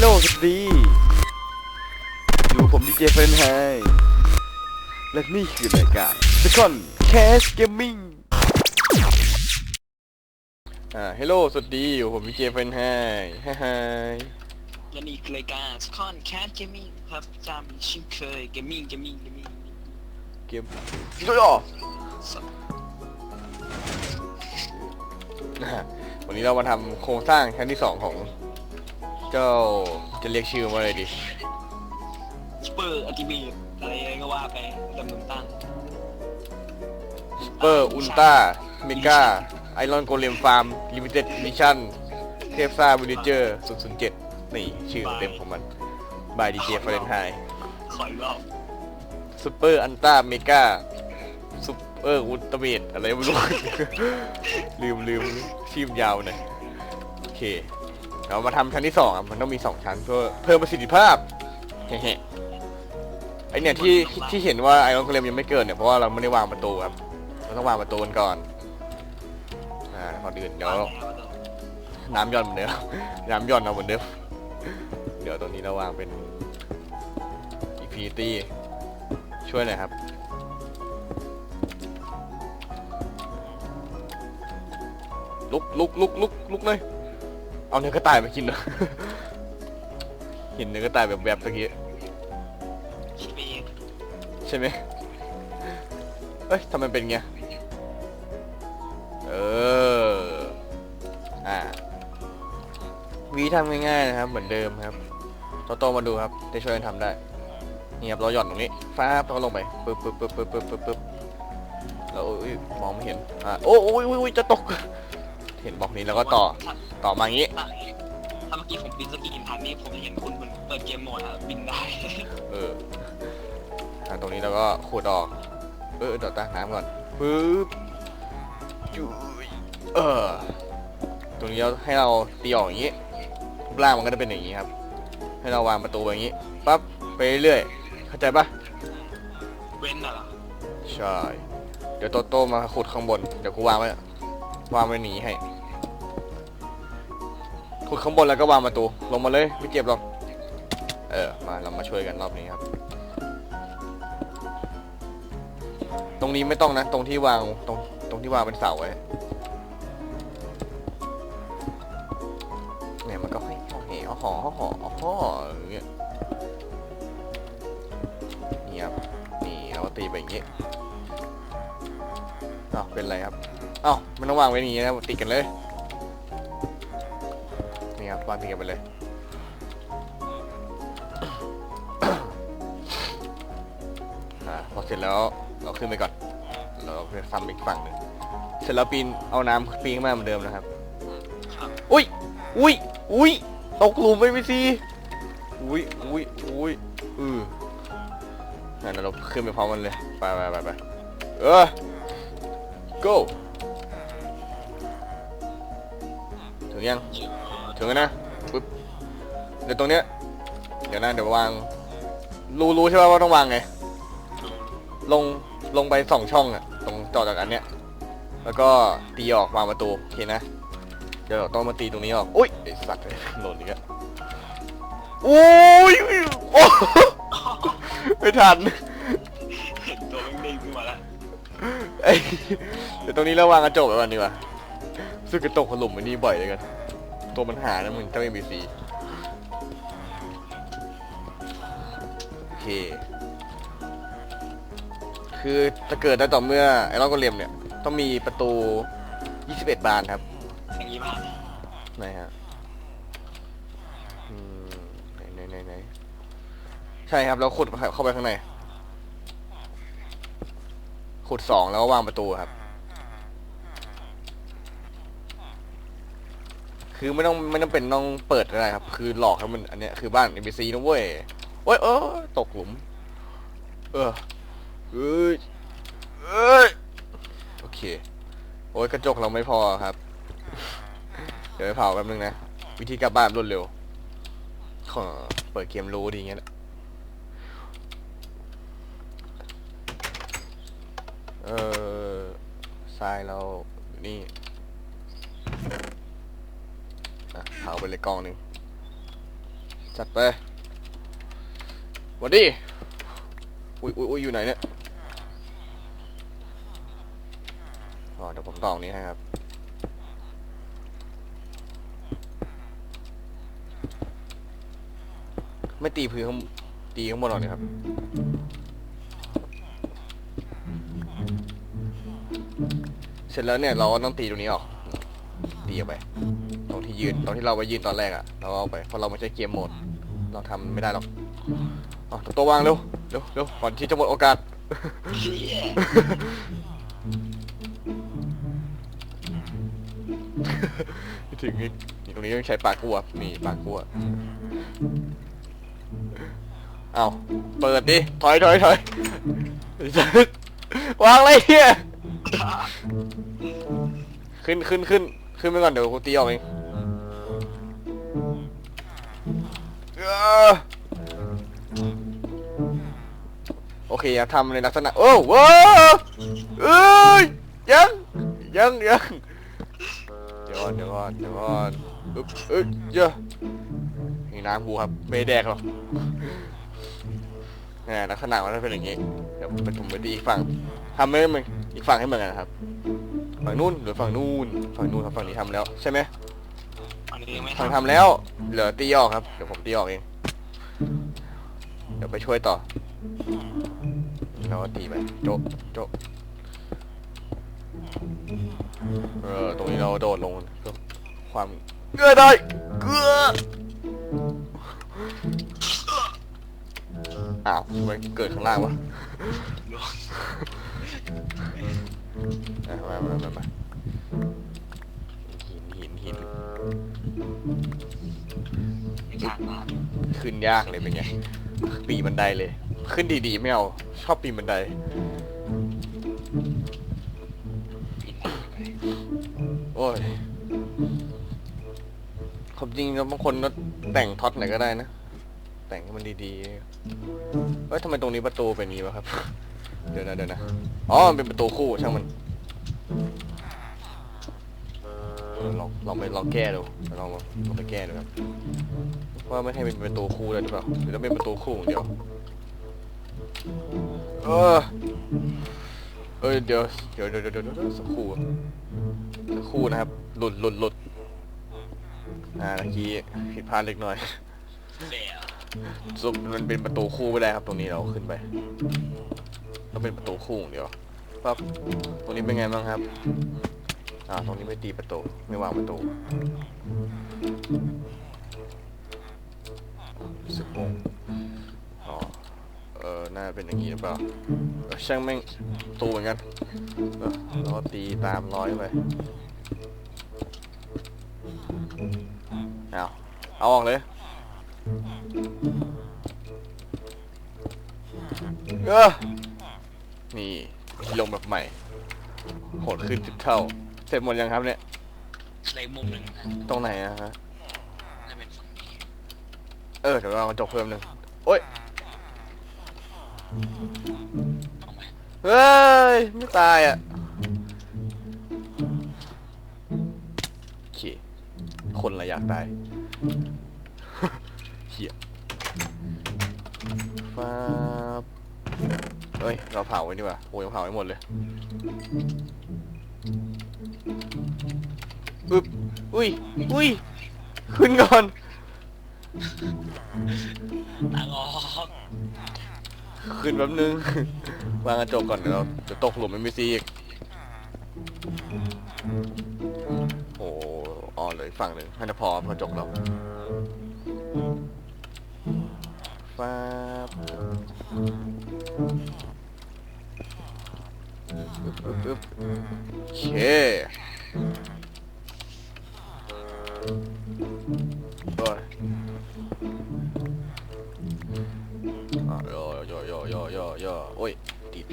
ฮัลโหลสวัสดี อยู่กับผมดีเจเฟรนไฮและนี่คือรายการ The Con Cast Gaming อ่าฮัลโหลสวัสดี อยู่กับผมดีเจเฟรนไฮฮ่าฮ่าและนี่คือรายการสคอนแคทเกมมิ่งครับจำชื่อเคยเกมมิ่งเกมมิ่งเกมมิ่งเกมสุดยอดนะฮะวันนี้เรามาทำโครงสร้างชั้นที่สองของ เจ้าจะเรียกชื่อว่าอะไรดี สเปอร์อัลติเมทอะไรก็ว่าไปดำเนินตั้งเปอร์อุลตร้าเมกาไอรอนโกเลมฟาร์มลิมิเต็ดมิชั่นเทพซ่าวิลเจอร์007นี่ชื่อเต็มของมันบายดีเจฟเรนไฮขออีกรอบซูเปอร์อันต้าเมกาซูเปอร์อุลตร้าเมทอะไรไม่รู้ ลืมลืมชื่อยาวหน่อยโอเค เรามาทำชั้นที่สองอะมันต้องมีสองชั้นเพื่อเพิ่มประสิทธิภาพเฮ้ไอเนี่ยที่ที่เห็นว่าไอรอนโกเลมยังไม่เกิดเนี่ยเพราะว่าเราไม่ได้วางประตูครับเราต้องวางประตูกันก่อนอ่าก่อนอื่นเดี๋ยวน้ำย่อนเหมือนเดิมน้ำย่อนเอาเหมือนเดิมเดี๋ยวตรงนี้เราวางเป็นอีพีตี้ช่วยหน่อยครับลุกลุกลุกลุกลุกเลย เอาเนื้อกระต่ายมากินเหรอ เห็นเนื้อกระต่ายแบบแบบๆตะกี้ชิเบงใช่ไหมเอ้ยทำไมเป็นไงเออ อ่าวีทำง่ายๆนะครับ เหมือนเดิมครับโตโตมาดูครับจะช่วยกันทำได้นี่ครับเราหย่อนตรงนี้ฟ้าบแล้วก็ลงไปปึ๊บปึ๊บปึ๊บปึ๊บปึ๊บปึ๊บปึ๊บแล้วอุ๊ยมองไม่เห็นอ่าโอ้โอ้ยโอ้ยโอ้ยจะตก เห็นบล็อกนี้แล้วก็ต่อ ต่อมาอย่างนี้ถ้าถ้าเมื่อกี้ผมบินสกีอินทางนี้ผมจะเห็นคุณเหมือนเปิดเกมโหมดอะบินได้ เอออ่าตรงนี้เราก็ขูดออก เออเดี๋ยวตั้งน้ำก่อนปึ๊บจุยเออ ตรงนี้เราให้เราตีออกอย่างนี้ล่างมันก็จะเป็นอย่างนี้ครับ ให้เราวางประตูไว้อย่างนี้ ปั๊บ ไปเรื่อยๆเข้าใจปะเว้นน่ะเหรอใช่ เดี๋ยวโตโต้มาขุดข้างบน เดี๋ยวกูวางไว้ วางไว้หนีให้ ขุดข้างบนแล้วก็วางประตู ลงมาเลยไม่เจ็บหรอก เออ มาเรามาช่วยกันรอบนี้ครับ ตรงนี้ไม่ต้องนะ ตรงที่วาง ตรง ตรงที่วางเป็นเสาไว้ เนี่ยมันก็ให้ห่อเหห่อห่อห่อห่ออย่างเงี้ยนี่ครับ นี่เราก็ตีไปอย่างงี้อ้าวเป็นไรครับอ้าวมันต้องวางไว้อย่างงี้นะ ติดกันเลย นี่ครับวางติดกันไปเลย อ่าพอเสร็จแล้วเราขึ้นไปก่อน เราไปทำอีกฝั่งหนึ่งเสร็จแล้วปีนเอาน้ำปีนขึ้นมาเหมือนเดิมนะครับ อุ้ย อุ้ย อุ้ย ตกหลุมไปพี่ซีอุ้ย อุ้ย อุ้ยเออนั่นเราขึ้นไปพร้อมกันเลย ไปไปไปไปเออ go ถึงยัง ถึงแล้วนะปึ๊บเดี๋ยวตรงเนี้ยเดี๋ยวนะเดี๋ยววาง รู้รู้ใช่ป่ะว่าต้องวางไง ลงลงไปสองช่องอะตรงต่อจากอันเนี้ย แล้วก็ตีออกวางประตูโอเคนะ เดี๋ยวเราต้องมาตีตรงนี้ออกอุ้ยไอสัตว์เลยหล่นอีกแล้วโอ้ยโอ้ไม่ทันตัวมันเด้งขึ้นมาแล้วไอ้เดี๋ยวตรงนี้เราวางกระจกไว้ก่อนดีกว่าซึ่งกระตกถล่มมันนี่บ่อยเลยกัน ตัวมันหานะมึงเจ้า NPC โอเค คือจะเกิดได้ต่อเมื่อไอ้รอนก็เลียมเนี่ย ต้องมีประตู 21 บานครับอย่างนี้มาไหนฮะอืมไหนไหนไหนไหนใช่ครับแล้วขุดเข้าไปข้างใน ขุดสองแล้วก็วางประตูครับ คือไม่ต้องไม่ต้องเป็นต้องเปิดก็ได้ครับ คือหลอกให้มันอันเนี้ยคือบ้าน NPC นะเว้ยโอ้ยเออตกหลุม เออเอ้ยเอ้ยโอเค โอ้ยกระจกเราไม่พอครับ เดี๋ยวไปเผาแป๊บนึงนะ วิธีกลับบ้านรวดเร็วขอเปิดเกมรู้ดีงเงี้ยแหละเออทรายเรานี่ อะเผาไปเลยกองหนึ่งจัดไปวัดดีอุ้ยอุ้ยอุ้ยอยู่ไหนเนี่ยอ๋อเดี๋ยวผมต่อตรงนี้ให้ครับไม่ตีพื้นข้างตีข้างบนหรอกนะครับ เสร็จแล้วเนี่ยเราก็ต้องตีตรงนี้ออกตีออกไป ยืนตรงที่เราไปยืนตอนแรกอะเราเอาไปเพราะเราไม่ใช่เกมโหมด เราทำไม่ได้หรอกอ๋อตัววางเร็วเร็วเร็วก่อนที่จะหมดโอกาส ถึงนี่ตรงนี้ต้องใช้ปากกัวนี่ปากกัวเอาเปิดดิถอยถอยถอยวางอะไรเนี่ยขึ้นขึ้นขึ้นขึ้นไปก่อนเดี๋ยวกูตีออกเอง อโอเคทำในลักษณะโอ้โหเอ้ยยังยังยังเดี๋ยวก่อนเดี๋ยวก่อนเดี๋ยวก่อนอึ๊บเอ้ยเยอะนี่น้ำกูครับไม่แดกหรอกนี่ลักษณะมันจะเป็นอย่างงี้เดี๋ยวไปผมไปตีอีกฝั่งทำให้มันอีกฝั่งให้เหมือนกันครับ ฝั่งนู้นหรือฝั่งนู้นฝั่งนู้นครับฝั่งนี้ทำแล้วใช่ไหม ยังไม่ทำทำแล้ว เหลือตีออกครับ เดี๋ยวผมตีออกเอง เดี๋ยวไปช่วยต่อแล้วตีไปโจ๊ะโจ๊ะเออตรงนี้เราโดดลงเพื่อความเกือได้เกืออ้าวทำไมเกิดข้างล่างวะอะมามามามา ไม่กล้ามาขึ้นยากเลยเป็นไงปีนบันไดเลย ขึ้นดีๆไม่เอาชอบปีนบันไดโอ้ยความจริงแล้วบางคนก็แต่งท็อตไหนก็ได้นะ แต่งให้มันดีๆเอ้ยทำไมตรงนี้ประตูเป็นนี้วะครับ เดี๋ยวนะเดี๋ยวนะ อ๋อมันเป็นประตูคู่ช่างมัน ลองลองไปลองแก้ดูลองลองไปแก้ดูครับว่าไม่ให้เป็นประตูคู่เลยหรือเปล่าหรือต้องเป็นประตูคู่อย่างเดียวเออเอ้ยเดี๋ยวเดี๋ยวเดี๋ยวเดี๋ยวเดี๋ยวเดี๋ยวสักครู่สักครู่นะครับหลุดหลุดหลุดอ่าเมื่อกี้ผิดพลาดเล็กน้อยเดี๋ยวสรุปมันเป็นประตูคู่ไม่ได้ครับ ตรงนี้เราขึ้นไปต้องเป็นประตูคู่อย่างเดียวปั๊บตรงนี้เป็นไงบ้างครับ อ่าตรงนี้ไม่ตีประตู ไม่วางประตูรู้สึกงงอ๋อ เออน่าเป็นอย่างนี้หรือเปล่าเออช่างแม่งประตูเหมือนกันเออเราก็ตีตามร้อยไปเอาเอาออกเลยเออนี่ลงแบบใหม่โหดขึ้นสิบเท่า เสร็จหมดยังครับเนี่ยเลยมุมหนึ่งนะตรงไหนอะฮะจะเป็นฝั่งนี้เออเดี๋ยวเรากระจกเพิ่มหนึ่งโอ้ย เอาไหมเฮ้ย ไม่ตายอะ โอเค คนละอยากตาย เหี้ยฟ้าบเฮ้ย เราเผาไว้ดีกว่าโอ้ยเผาไว้หมดเลย อึบอุ้ยอุ้ยขึ้นก่อนตางออกขึ้นแป๊บนึง วางกระจกก่อนเดี๋ยวเราจะตกหลุมไม่มีซีอีกโอ้อ๋อเลยฝั่งหนึ่งให้จะพอกระจกเราฟ้าบอึ๊บอึ๊บอึ๊บโอเค โอ้ยอะย่อย่อย่อย่อย่อย่โอ้ยติด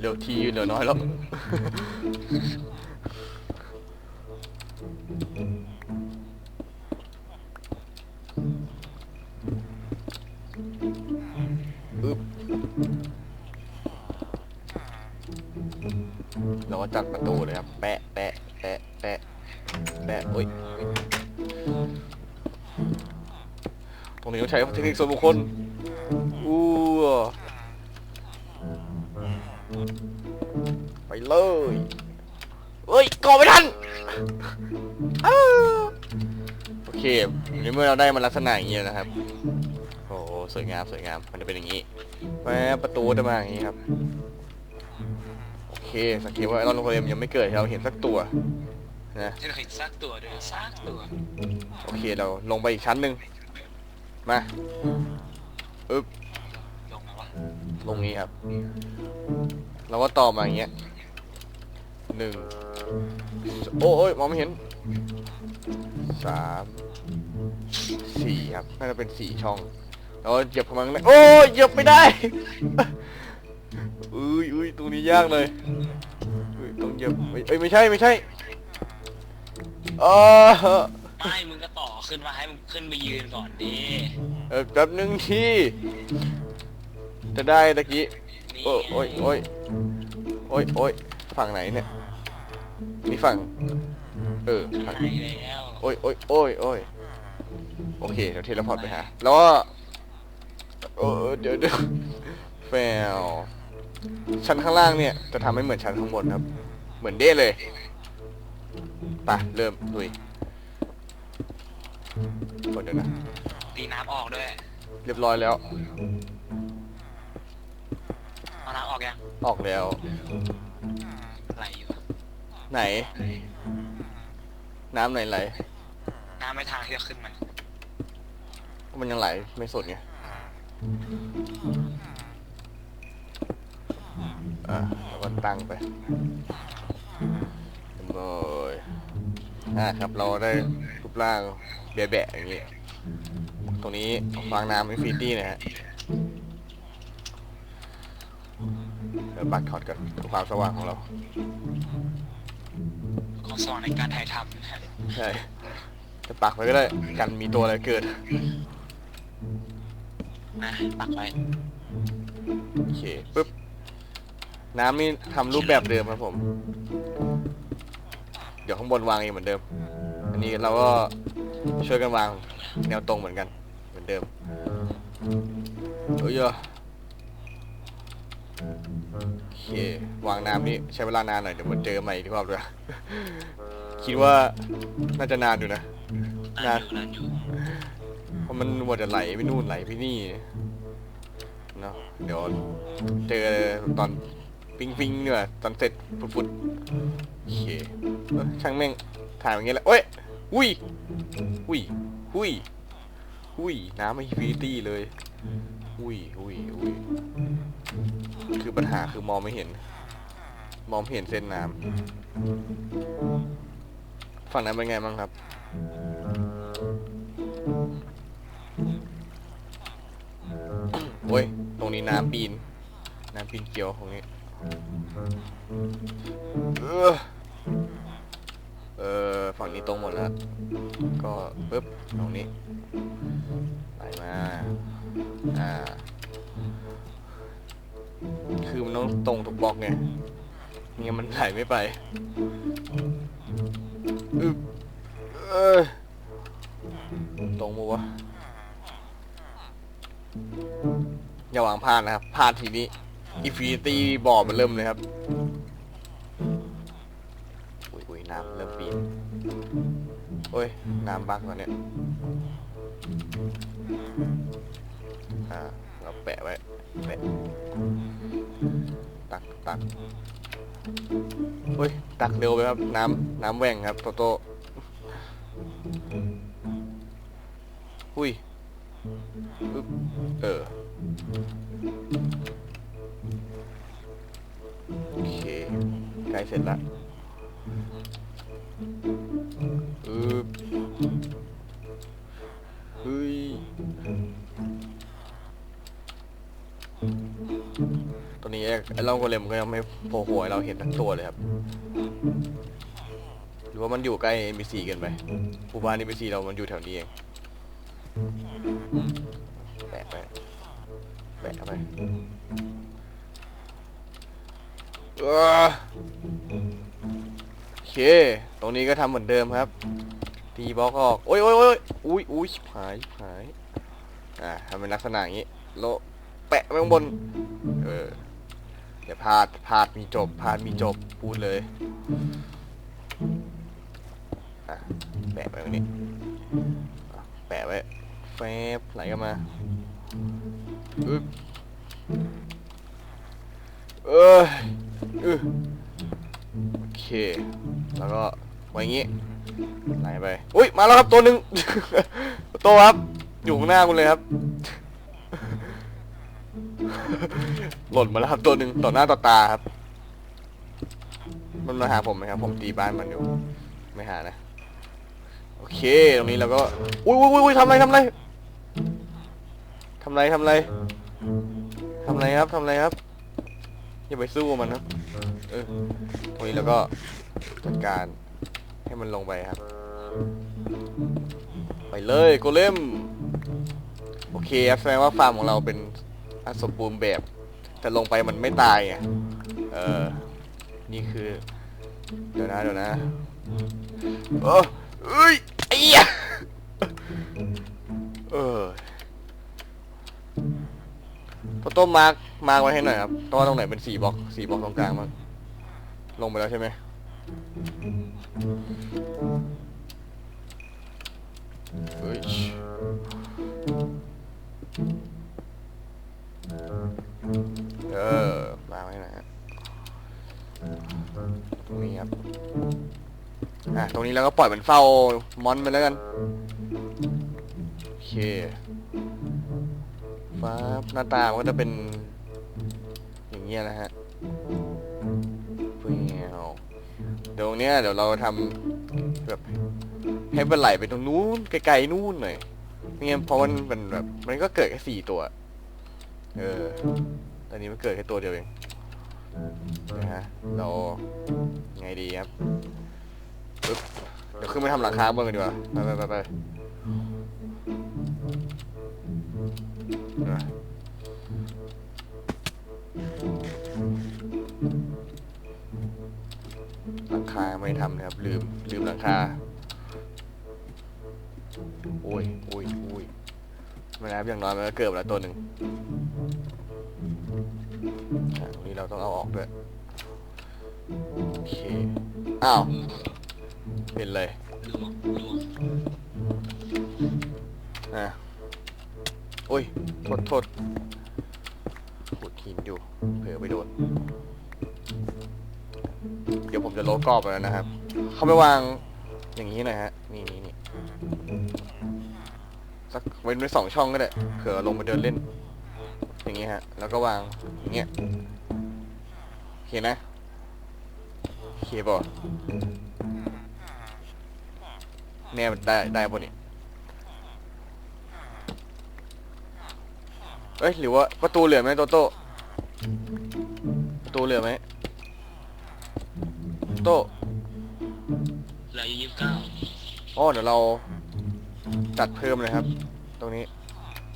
เร็วทีเหลือน้อยแล้ว องใช้เทคนิคส่วนบุคคลอู้ไปเลยเฮ้ยก่อไม่ทันอ้าวโอเคในเมื่อเราได้มันลักษณะอย่างนี้แล้วนะครับโอ้โหสวยงามสวยงามมันจะเป็นอย่างนี้แวบประตูจะมาอย่างนี้ครับโอเคสังเกตว่าไอรอนโลโคเลมยังไม่เกิดให้เราเห็นสักตัวนะที่เราเห็นซากตัวด้วยซากตัวโอเคเราลงไปอีกชั้นหนึ่ง มาอึ๊บลงมวะลงนี้ครับ เราก็ต่อมาอย่างเงี้ยหนึ่งโอ้ยมองไม่เห็นสามสี่ครับน่าจะเป็นสี่ช่องแล้วเหยียบเข้ามาข้างโอ้ยเหยียบไม่ได้อุ้ยอุ้ยตรงนี้ยากเลยอุ้ยต้องเหยียบเอ้ยเอ้ยไม่ใช่ไม่ใช่เออไม่มึงก็ต่อขึ้นมาให้มึง ขึ้นไปยืนก่อนดิเออแป๊บนึงที่จะได้ตะกี้นี่โอ้ยโอ้ยโอ้ยโอ้ยโอ้ยฝั่งไหนเนี่ยนี่ฝั่ง เออไหนฝั่งแล้วโอ้ยโอ้ยโอ้ยโอ้ยโอเคเดี๋ยวเทเลพอร์ตไปหาแล้วก็เออเดี๋ยวเดี๋ยวแฟลชั้นข้างล่างเนี่ย จะทำให้เหมือนชั้นข้างบนครับ เหมือนเด้เลยไปเริ่มลุย กดเดี๋ยวนะ ตีน้ำออกด้วยเรียบร้อยแล้ว เอาน้ำออกยังออกแล้ว ไหลอยู่อะไหน น้ำไหนไหล น้ำไม่ทางที่จะขึ้นมัน มันยังไหลไม่สุดไงอะแล้วก็ตั้งไปโอ้ยอะครับเราได้ รูปร่างแบะๆอย่างนี้ ตรงนี้วางน้ำอินฟินิตี้นะฮะเดี๋ยวบักถอดกันเพื่อความสว่างของเราของสอนในการถ่ายทำนะฮะใช่จะปักไว้ก็ได้ กันมีตัวอะไรเกิด นะปักไว้โอเคปึ๊บ น้ำนี่ทำรูปแบบเดิมครับผม เดี๋ยวข้างบนวางเองเหมือนเดิม อันนี้เราก็ช่วยกันวางแนวตรงเหมือนกัน เหมือนเดิมโอ้ยอะโอเควางน้ำนี่ใช้เวลานานหน่อยเดี๋ยวมันเจอใหม่อีกรอบด้วยคิดว่าน่าจะนานอยู่นะนั่นอยู่นั่นอยู่เพราะมันมัวแต่ไหลไปนู่นไหลไปนี่เนาะเดี๋ยวเจอตอนปิงปิงเนี่ยตอนเสร็จฟุดๆโอเคเอ้ยช่างแม่งถ่ายอย่างเงี้ยแหละโอ้ย อุ้ยอุ้ยอุ้ยอุ้ยน้ำไม่ฟีตี้เลย อุ้ยอุ้ยอุ้ยคือปัญหาคือมองไม่เห็น มองไม่เห็นเส้นน้ำฝั่งนั้นเป็นไงบ้างครับโอ้ย ตรงนี้น้ำปีน น้ำปีนเกลียวตรงนี้เออ เออฝั่งนี้ตรงหมดแล้ว ก็ปึ๊บตรงนี้ไหลมาอ่าคือมันต้องตรงทุกบล็อกไงไม่งั้นมันไหลไม่ไปอึบเออตรงมั้วะอย่าหวางพลาดนะครับพลาดทีนี้อินฟินิตี้บอร์มันเริ่มเลยครับ โอ้ย น้ำบักแล้วเนี่ย อ่า เราแปะไว้ แปะ ตักตักเฮ้ย ตักเร็วไปครับ น้ำน้ำแหว่งครับ โตโตอุ้ยอึ๊บเออ โอเค ใกล้เสร็จและ ไอ้ไอ้เล่าโกเลมก็ยังไม่โผล่หัวให้เราเห็นทั้งตัวเลยครับ หรือว่ามันอยู่ใกล้ NPC เกันไปหมู่บ้าน NPC เรามันอยู่แถวนี้เองแปะไปแปะไปเออโอเค ตรงนี้ก็ทำเหมือนเดิมครับทตีบล็อกออก โอ้ยโอ้ยโอ้ยอุ้ยอุ้ยชิบหายชิบหาย อ่าทำเป็นลักษณะอย่างนี้ โลแปะไว้ข้างบน เออ ดี๋ยวพลาดพลาดมีจบพลาดมีจบพูดเลยอะแปะไว้ตรงนี้อะแปะไว้แฟบไหลกันมาอึ๊บเอ้ยอึ๊บโอเค แล้วก็ไว้อย่างงี้ไหลไป อุ้ยมาแล้วครับตัวหนึ่งโตครับ อยู่ข้างหน้าคุณเลยครับ หล่นมาแล้วครับตัวหนึ่งต่อหน้าต่อตาครับ มันมาหาผมไหมครับ ผมตีบ้านมันอยู่ ไม่หานะ โอเค ตรงนี้เราก็ อุ้ยอุ้ยอุ้ยทำไรทำไรทำไรทำไรทำไรครับทำไรครับ อย่าไปสู้มันครับเออตรงนี้เราก็จัดการให้มันลงไปครับ ไปเลยโกเลมโอเคครับแสดงว่าฟาร์มของเราเป็นอันสมบูรณ์แบบ แต่ลงไปมันไม่ตายไงเออ นี่คือ เดี๋ยวนะเดี๋ยวนะเออเอ้ยไอ้เหี้ยเออพอต้มมาร์กมาร์กไว้ให้หน่อยครับตรงว่าตรงไหนเป็นสี่บล็อกสี่บล็อกตรงกลางมั้งลงไปแล้วใช่ไหมเฮ้ย เออมาร์กไว้หน่อยฮะตรงนี้ครับอะตรงนี้เราก็ปล่อยมันเฝ้ามอนไปแล้วกันโอเคฟ้าหน้าตามันก็จะเป็น อย่างเงี้ยนะฮะเฟียวเดี๋ยวตรงเนี้ยเดี๋ยวเราทำแบบให้มันไหลไปตรงนู้นไกลๆนู้นหน่อยไม่งั้นเพราะมันเป็นแบบ มันก็เกิดแค่สี่ตัว เออ ตอนนี้มันเกิดแค่ตัวเดียวเองนะฮะเราไงดีครับปึ๊บเดี๋ยวขึ้นไปทำหลังคาบนกันดีกว่าไปไปไปไปอะหลังคาไม่ทำนะครับ ลืมลืมหลังคาโอ้ยโอ้ยโอ้ยไม่นะครับอย่างน้อยมันก็เกิดมาแล้วตัวหนึ่ง เราต้องเอาออกด้วย โอเค อ้าว เป็นเลยอะโอ้ย โทษโทษขุดหินอยู่ เผลอไปโดน เดี๋ยวผมจะโลกรอบไปแล้วนะครับ เข้าไปวางอย่างนี้หน่อยฮะ นี่นี่นี่สักเว้นไว้สองช่องก็ได้ เผื่อลงมาเดินเล่น อย่างงี้ฮะ แล้วก็วางอย่างเงี้ย เคนะโอเคป่ะแน่มันได้ได้ป่ะนี่เอ้ยหรือว่าประตูเหลือไหมโตโต้ประตูเหลือไหมโต้เหลืออยู่ยี่สิบเก้าอ๋อเดี๋ยวเราจัดเพิ่มเลยครับ ตรงนี้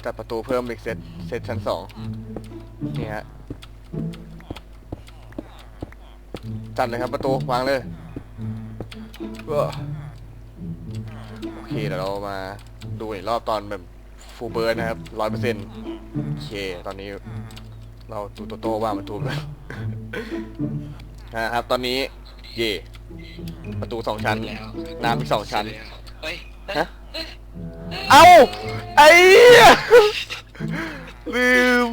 จัดประตูเพิ่มอีกเซตเซตชั้นสองนี่ฮะ จัดเลยครับประตูวางเลยเอ้อโอเคเดี๋ยวเรามาดูอีกรอบตอนแบบฟูเบิร์นะครับร้อยเปอร์เซ็นต์โอเค ตอนนี้เราดูโตโต้ว่ามันถูกแล้วนะครับ ตอนนี้ เย่ประตูสองชั้นแล้วน้ำอีกสองชั้น เฮ้ยฮะ เอ้า ไอ้เหี้ยลืม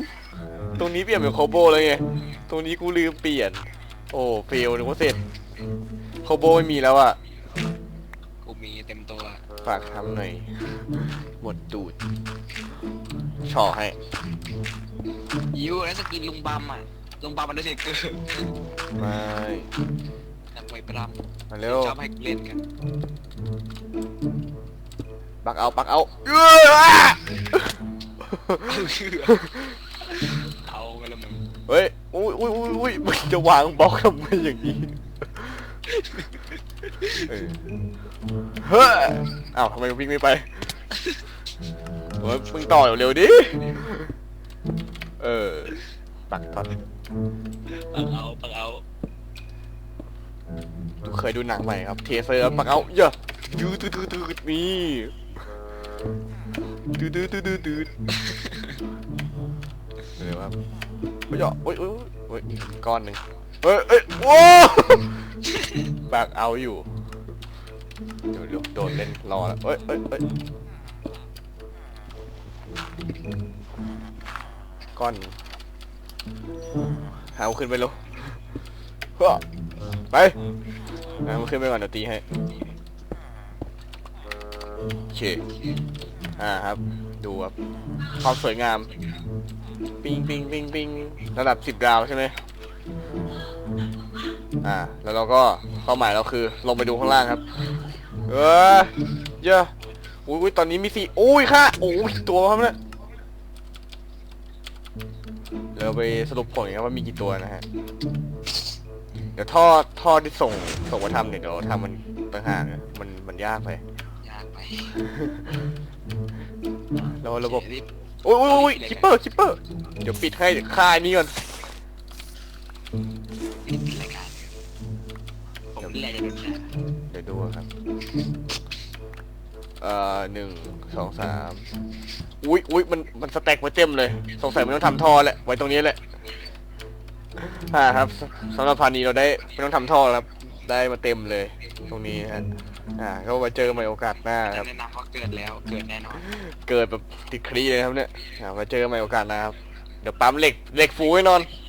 ตรงนี้เปลี่ยนเป็นโคโบเลยไง ตรงนี้กูลืมเปลี่ยน โอ้เฟลนึกว่าเสร็จโคโบไม่มีแล้วอะกูมีเต็มตัวฝากทำหน่อย หมดตูดชอให้ ยูแล้วสกินลุงบัมอะลุงบัมมันได้เสียเกินไม่นักมวยปรำมาเร็ว ชอบให้เล่นกันปักเอา ปักเอาเอ้อ เฮ้ยอุ้ยอุ้ยอุ้ยอุ้ยมึงจะวางบล็อกทำไมอย่างนี้เออเฮ้ยอ้าวทำไมมึงวิ่งไม่ไปโอ้ยมึงต่อเร็วๆดิเออปักตอนปักเอาปักเอาเคยดูหนังใหม่ครับ เทเซอร์ปักเอาเยอะดูดูดูดูนี่ดูดูดูดูดูเร็วครับ โอ้ยโอ้ยโอ้ยโอ้ยก้อนหนึ่งเฮ้ยเอ้ยโว้ปากเอาอยู่เดี๋ยวเดี๋ยวโดนเล่นรอแล้วเอ้ยเอ้ยเอ้ยก้อนหาขึ้นไปเร็วเฮ้อไปหาขึ้นไปก่อนเดี๋ยวตีให้โอเคอ่าครับ ดูครับความสวยงาม ปิงปิงปิงปิงระดับสิบดาวใช่ไหมอ่า แล้วเราก็เป้าหมายเราคือ ลงไปดูข้างล่างครับ เออเยอะอุ้ยอุ๊ยตอนนี้มีสี่อุ้ยค่ะโอ้ยตัวครับเนี่ยเดี๋ยวเราไปสรุปผลกันครับว่ามีกี่ตัวนะฮะ เดี๋ยวท่อท่อที่ส่งส่งมาทำเนี่ยเดี๋ยวทำมันต่างหากนะมันมันยากไป ยากไปแล้วระบบรีบ โอ้ยโอ้ยโอ้ยคิปเปอร์คิปเปอร์เดี๋ยวปิดให้ค่ายนี้ก่อนรีบปิดรายการผมนี่แหละจะเป็นแผลเดี๋ยวดูครับเอ่อหนึ่งสองสามอุ้ยอุ้ยมันมันสแต็กไว้เต็มเลย สงสัยมันต้องทำท่อแหละไว้ตรงนี้แหละอ่าครับสสำหรับพานี้เราได้ไม่ต้องทำท่อแล้วครับ ได้มาเต็มเลย ตรงนี้ฮะ อ่าก็มาเจอกันใหม่โอกาสหน้าครับ แนะนำว่าเกิดแล้วเกิดแน่นอนเกิดแบบติดคลีเลยครับเนี่ยอ่ามาเจอกันใหม่โอกาสหน้าครับ เดี๋ยวปั๊มเหล็กเหล็กฟูไว้นอนเ